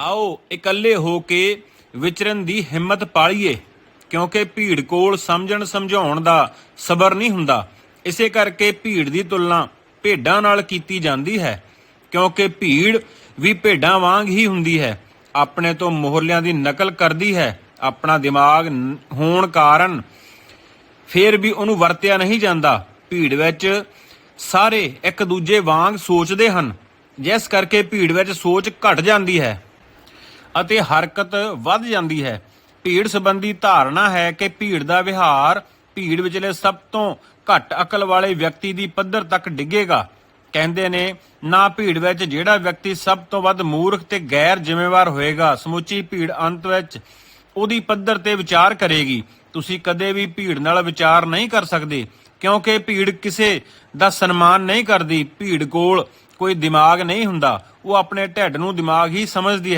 ਆਓ ਇਕੱਲੇ ਹੋ ਕੇ ਵਿਚਰਨ ਦੀ ਹਿੰਮਤ ਪਾਲੀਏ, ਕਿਉਂਕਿ ਭੀੜ ਕੋਲ ਸਮਝਣ ਸਮਝਾਉਣ ਦਾ ਸਬਰ ਨਹੀਂ ਹੁੰਦਾ। ਇਸੇ ਕਰਕੇ ਭੀੜ ਦੀ ਤੁਲਨਾ ਭੇਡਾਂ ਨਾਲ ਕੀਤੀ ਜਾਂਦੀ ਹੈ, ਕਿਉਂਕਿ ਭੀੜ ਵੀ ਭੇਡਾਂ ਵਾਂਗ ਹੀ ਹੁੰਦੀ ਹੈ। ਆਪਣੇ ਤੋਂ ਮੋਹਰਲਿਆਂ ਦੀ ਨਕਲ ਕਰਦੀ ਹੈ, ਆਪਣਾ ਦਿਮਾਗ ਹੋਣ ਕਾਰਨ ਫੇਰ ਵੀ ਉਹਨੂੰ ਵਰਤਿਆ ਨਹੀਂ ਜਾਂਦਾ। ਭੀੜ ਵਿੱਚ ਸਾਰੇ ਇੱਕ ਦੂਜੇ ਵਾਂਗ ਸੋਚਦੇ ਹਨ। ਜਿਸ ਕਰਕੇ ਭੀੜ ਵਿੱਚ ਸੋਚ ਘਟ ਜਾਂਦੀ ਹੈ। ਅਤੇ ਹਰਕਤ ਵੱਧ ਜਾਂਦੀ ਹੈ। ਭੀੜ ਸੰਬੰਧੀ ਧਾਰਨਾ ਹੈ ਕਿ ਭੀੜ ਦਾ ਵਿਹਾਰ ਭੀੜ ਵਿਚਲੇ ਸਭ ਤੋਂ ਘੱਟ ਅਕਲ ਵਾਲੇ ਵਿਅਕਤੀ ਦੀ ਪੱਧਰ ਤੱਕ ਡਿੱਗੇਗਾ। ਕਹਿੰਦੇ ਨੇ, ਨਾ ਭੀੜ ਵਿੱਚ ਜਿਹੜਾ ਵਿਅਕਤੀ ਸਭ ਤੋਂ ਵੱਧ ਮੂਰਖ ਤੇ ਗੈਰ ਜ਼ਿੰਮੇਵਾਰ ਹੋਏਗਾ, ਸਮੁੱਚੀ ਭੀੜ ਅੰਤ ਵਿੱਚ ਉਹਦੀ ਪੱਧਰ ਤੇ ਵਿਚਾਰ ਕਰੇਗੀ। ਤੁਸੀਂ ਕਦੇ ਵੀ ਭੀੜ ਨਾਲ ਵਿਚਾਰ ਨਹੀਂ ਕਰ ਸਕਦੇ, ਕਿਉਂਕਿ ਭੀੜ ਕਿਸੇ ਦਾ ਸਨਮਾਨ ਨਹੀਂ ਕਰਦੀ। ਭੀੜ ਕੋਲ ਕੋਈ ਦਿਮਾਗ ਨਹੀਂ ਹੁੰਦਾ। ਉਹ ਆਪਣੇ ਢਿੱਡ ਨੂੰ ਦਿਮਾਗ ਹੀ ਸਮਝਦੀ ਹੈ